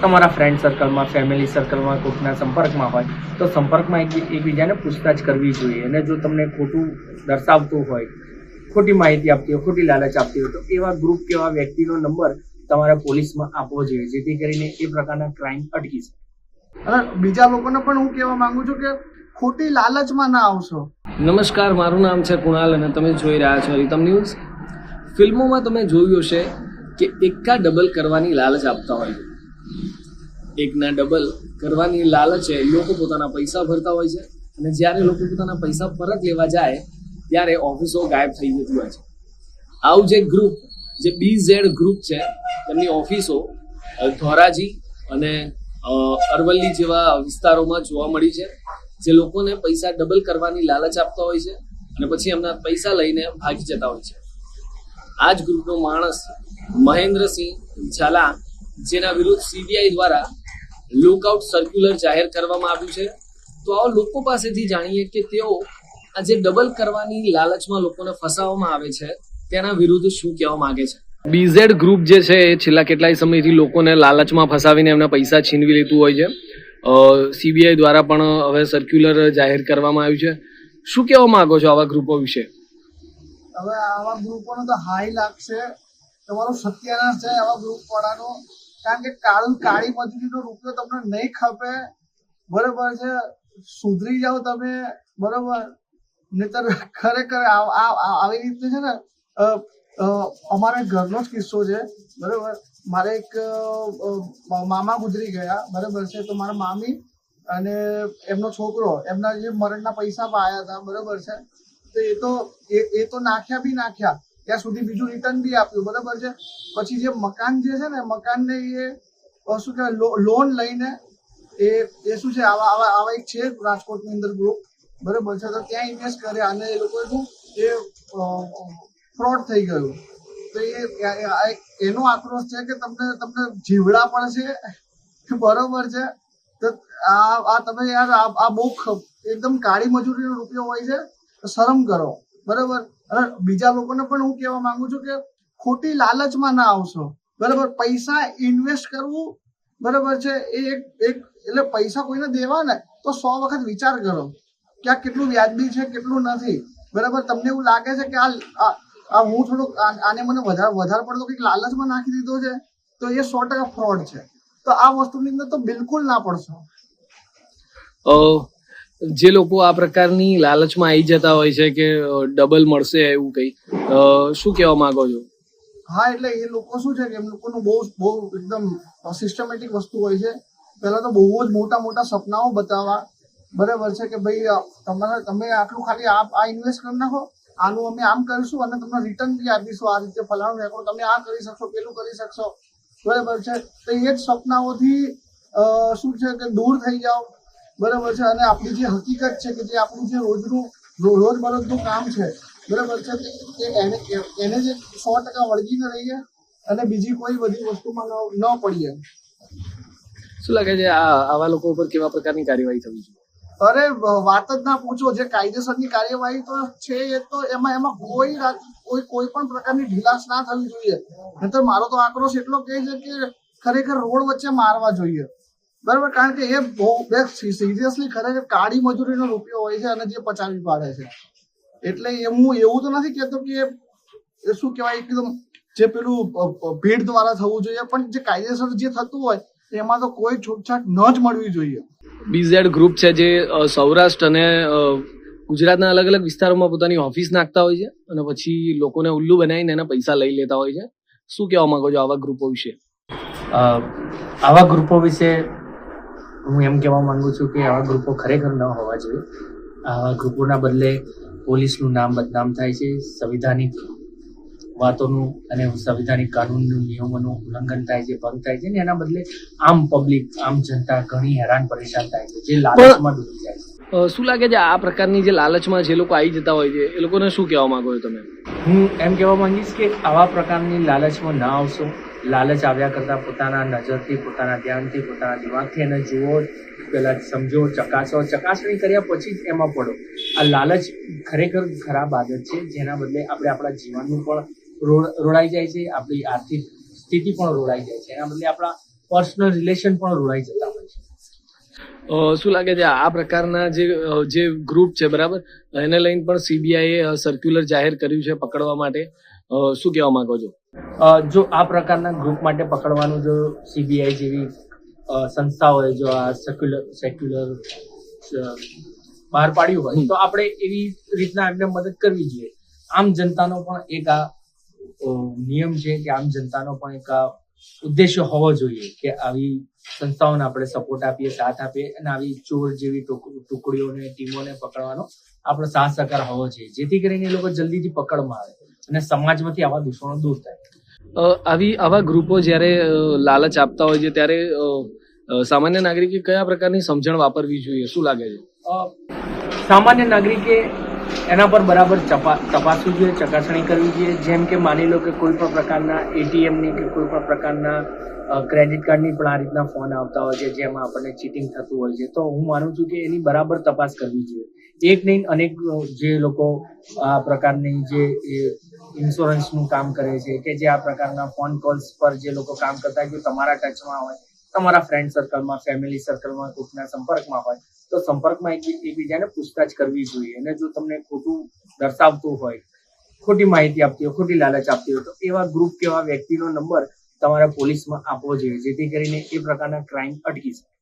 તમારા ફ્રેન્ડ સર્કલમાં ફેમિલી સર્કલમાં કોઈકના સંપર્કમાં હોય તો સંપર્કમાં એક એકબીજાને પૂછતાછ કરવી જોઈએ. અને જો તમને ખોટું દર્શાવતું હોય ખોટી માહિતી આપતી હોય ખોટી લાલચ આપતી હોય તો એવા ગ્રુપ કે એવા વ્યક્તિનો નંબર તમારે પોલીસમાં આપવો જોઈએ જેથી કરીને એ પ્રકારના ક્રાઇમ અટકી શકે. અને બીજા લોકોને પણ હું કહેવા માંગુ છું કે ખોટી લાલચમાં ના આવશો. નમસ્કાર મારું નામ છે કુણાલ અને તમે જોઈ રહ્યા છો રીતમ ન્યૂઝ. ફિલ્મોમાં તમે જોયું હશે કે એકા ડબલ કરવાની લાલચ આપતા હોય. એકના ડબલ કરવાની લાલચે લોકો પોતાના પૈસા ભરતા હોય છે. અને જ્યારે લોકો પોતાના પૈસા પરત લેવા જાય, ત્યારે ઓફિસો ગાયબ થઈ જતી હોય છે. આવું જે ગ્રુપ જે બી ઝેડ ગ્રુપ છે, તેમની ઓફિસો ધોરાજી અને અરવલ્લી જેવા વિસ્તારોમાં જોવા મળી છે, જે લોકોને પૈસા ડબલ કરવાની લાલચ આપતા હોય છે અને પછી એમના પૈસા લઈને ભાગી જતા હોય છે. આ જ ગ્રુપનો માણસ મહેન્દ્રસિંહ ઝાલા, જેના વિરુદ્ધ સીબીઆઈ દ્વારા લુકઆઉટ સર્ક્યુલર જાહેર કરવામાં આવ્યું છે. તો આવો લોકો પાસેથી જાણીએ કે તેઓ આ જે ડબલ કરવાની લાલચમાં લોકોને ફસાવવામાં આવે છે. તેના વિરુદ્ધ શું કહેવા માંગે છે? બીઝેડ ગ્રુપ જે છે એ છેલ્લા કેટલાય સમયથી લોકોને લાલચમાં ફસાવીને એમના પૈસા છીનવી લેતું હોય છે. સીબીઆઈ દ્વારા પણ હવે સર્ક્યુલર જાહેર કરવામાં આવ્યું છે. શું કહેવા માંગો છો આવા ગ્રુપો વિશે? હવે આવા ગ્રુપોનો તો હાઈ લાગશે. તમારો સત્યાનાશ છે આવા ગ્રુપ વાળાનો કારણ કે કાળું, કાળી મજૂરીનો રૂપિયો તમને નહીં ખપે, બરોબર છે, સુધરી જાઓ તમે, બરોબર. નહીતર ખરેખર આવી રીતે છે ને અમારે ઘરનો જ કિસ્સો છે, બરોબર. મારે એક મામા ગુજરી ગયા, બરોબર છે. તો મારા મામી અને એમનો છોકરો, એમના જે મરણના પૈસા પાયા હતા, બરોબર છે. તો એ તો એ તો નાખ્યા બી નાખ્યા. ત્યાં સુધી બીજું રિટર્ન બી આપ્યું, બરાબર છે? પછી જે મકાન જે છે ને, મકાનને એ શું કહેવાય લોન લઈને એ એ શું છે, આવા આવા આવા એક છે રાજકોટની અંદર ગ્રુપ બરાબર છે? તો ત્યાં ઇન્વેસ્ટ કર્યા અને એ લોકો શું, એ ફ્રોડ થઈ ગયું. તો એ એનો આક્રોશ છે કે તમને તમને જીવડા પણ છે બરોબર છે? તો આ આ તમે યાર, આ બહુ એકદમ કાળી મજૂરીનો રૂપિયો હોય છે શરમ કરો. બરાબર? અને બીજા લોકોને પણ હું કહેવા માંગુ છું કે ખોટી લાલચમાં ના આવશો. બરાબર? પૈસા ઇન્વેસ્ટ કરવું બરાબર છે, એ એક એક, એટલે પૈસા કોઈને દેવા ને તો સો વખત વિચાર કરો કે આ કેટલું વ્યાજબી છે, કેટલું નથી. બરાબર? તમને એવું લાગે છે કે આ, આ- હું થોડુંક આને મને વધારે વધારે પડતો કંઈક લાલચમાં નાખી દીધો છે, તો એ સો ટકા ફ્રોડ છે. તો આ વસ્તુની અંદર તો બિલકુલ ના પડશો. જે લોકો આ પ્રકારની લાલચમાં આવી જતા હોય છે કે ડબલ મળશે એવું કંઈ શું કહેવા માંગો છો? હા, એટલે એ લોકો શું છે કે એમ લોકોનું બહુ બહુ એકદમ સિસ્ટમેટિક વસ્તુ હોય છે. પહેલા તો બહુ જ મોટા મોટા સપનાઓ બતાવવા બરાબર છે કે ભાઈ તમારે, તમે આટલું ખાલી આ આ ઇન્વેસ્ટ કરી નાખો. આનું અમે આમ કરીશું અને તમને રિટર્ન બી આપીશું આ રીતે ફલાણું રેકોર્ડ તમે આ કરી શકશો, પેલું કરી શકશો. બરાબર છે. તો એ જ સપનાઓથી શું છે કે દૂર થઈ જાઓ. બરાબર છે? અને આપણી જે હકીકત છે કે જે આપણું જે રોજનું રોજબરોજનું કામ છે બરાબર છે? એને એને જે સો ટકા વળગીને રહીએ અને બીજી કોઈ બધી વસ્તુમાં ન પડીએ. શું લાગે છે આ આવા લોકો ઉપર કેવા પ્રકારની કાર્યવાહી થવી જોઈએ? અરે વાત જ ના પૂછો. જે કાયદેસરની કાર્યવાહી તો છે એ તો એમાં એમાં કોઈ કોઈ કોઈ પણ પ્રકારની ઢીલાસ ના થવી જોઈએ. નહીતર મારો તો આક્રોશ એટલો કહે છે કે ખરેખર રોડ વચ્ચે મારવા જોઈએ. બરાબર? કારણ કે એ બહુ બે સિરિયસલી ખરેખર કાળી મજૂરીનો રૂપિયો હોય છે અને જે પચાવી પાડે છે. એટલે એ હું એવું તો નથી કહેતો કે એ- શું કહેવાય એકદમ જે પેલું ભીડ દ્વારા થવું જોઈએ પણ જે કાયદેસર જે થતું હોય એમાં તો કોઈ છૂટછાટ ન જ મળવી જોઈએ. બીઝેડ ગ્રુપ છે જે સૌરાષ્ટ્ર અને ગુજરાતના અલગ અલગ વિસ્તારોમાં પોતાની ઓફિસ નાખતા હોય છે અને પછી લોકોને ઉલ્લુ બનાવીને એના પૈસા લઈ લેતા હોય છે. શું કહેવા માંગો છો આવા ગ્રુપો વિશે? અ, આવા ગ્રુપો વિશે હું એમ કહેવા માંગુ છું કે આવા ગ્રુપો ખરેખર ન હોવા જોઈએ. આવા ગ્રુપોના બદલે પોલીસનું નામ બદનામ થાય છે સંવિધાનિક વાતોનું અને સંવિધાનિક કાનૂનનું નિયમોનું ઉલ્લંઘન થાય છે ભંગ થાય છે ને એના બદલે આમ પબ્લિક આમ જનતા ઘણી હેરાન પરેશાન થાય છે જે લાલચમાં ડૂબી જાય છે. શું લાગે છે આ પ્રકારની જે લાલચમાં જે લોકો આવી જતા હોય છે એ લોકોને શું કહેવા માંગો છો તમે? હું એમ કહેવા માંગીશ કે આવા પ્રકારની લાલચમાં ના આવશો. લાલચ આવ્યા કરતાં પોતાના નજરથી, પોતાના ધ્યાનથી, પોતાના દિમાગથી એને જુઓ પહેલાં સમજો, ચકાસો. ચકાસણી કર્યા પછી જ એમાં પડો. આ લાલચ ખરેખર ખરાબ આદત છે, જેના બદલે આપણે આપણા જીવનનું પણ રોડ રોડાઈ જાય છે, આપણી આર્થિક સ્થિતિ પણ રોડાઈ જાય છે. એના બદલે આપણા પર્સનલ રિલેશન પણ રોડાઈ જતા હોય છે. શું લાગે છે? આ પ્રકારના જે જે ગ્રુપ છે, બરાબર? એને લઈને પણ સીબીઆઈએ સર્ક્યુલર જાહેર કર્યું છે પકડવા માટે. શું કહેવા માંગો છો? જો આ પ્રકારના ગ્રુપ માટે પકડવાનું જો સીબીઆઈ જેવી સંસ્થાઓએ જો આ સેક્યુલર સેક્યુલર બહાર પાડ્યું હોય, તો આપણે એવી રીતના એમને મદદ કરવી જોઈએ. આમ જનતાનો પણ એક આ નિયમ છે કે આમ જનતાનો પણ એક આ ઉદ્દેશ્ય હોવો જોઈએ કે આવી સંસ્થાઓને આપણે સપોર્ટ આપીએ, સાથ આપીએ અને આવી ચોર જેવી ટુકડીઓને, ટીમોને પકડવાનો આપણો સાથ સહકાર હોવો જોઈએ. જેથી કરીને એ લોકો જલ્દીથી પકડમાં આવે. અને સમાજમાંથી આવા દુશ્મનો દૂર થાય. અ, આવી આવા ગ્રુપો જ્યારે લાલચ આપતા હોય છે ત્યારે સામાન્ય નાગરિકે કયા પ્રકારની સમજણ વાપરવી જોઈએ? શું લાગે છે? સામાન્ય નાગરિકે એના પર બરાબર તપાસવું જોઈએ ચકાસણી કરવી જોઈએ. જેમ કે માની લો કે કોઈ પણ પ્રકારના એટીએમની કે કોઈ પણ પ્રકારના ક્રેડિટ કાર્ડની પણ આ રીતના ફોન આવતા હોય છે જેમાં આપણને ચીટિંગ થતું હોય છે. તો હું માનું છું કે એની બરાબર તપાસ કરવી જોઈએ. એક નહીં અનેક જે લોકો આ પ્રકારની જે ઇન્સ્યોરન્સનું કામ કરે છે, કે જે આ પ્રકારના ફોન કોલ્સ પર જે લોકો કામ કરતા હોય તમારા ટચમાં હોય, તમારા ફ્રેન્ડ સર્કલમાં ફેમિલી સર્કલમાં કોઈકના સંપર્કમાં હોય, તો સંપર્કમાં એકબીજાને પૂછતાછ કરવી જોઈએ. અને જો તમને ખોટું દર્શાવતું હોય, ખોટી માહિતી આપતી હોય, ખોટી લાલચ આપતી હોય, તો એવા ગ્રુપ કે એવા વ્યક્તિનો નંબર તમારે પોલીસમાં આપવો જોઈએ, જેથી કરીને એ પ્રકારના ક્રાઇમ અટકી શકે.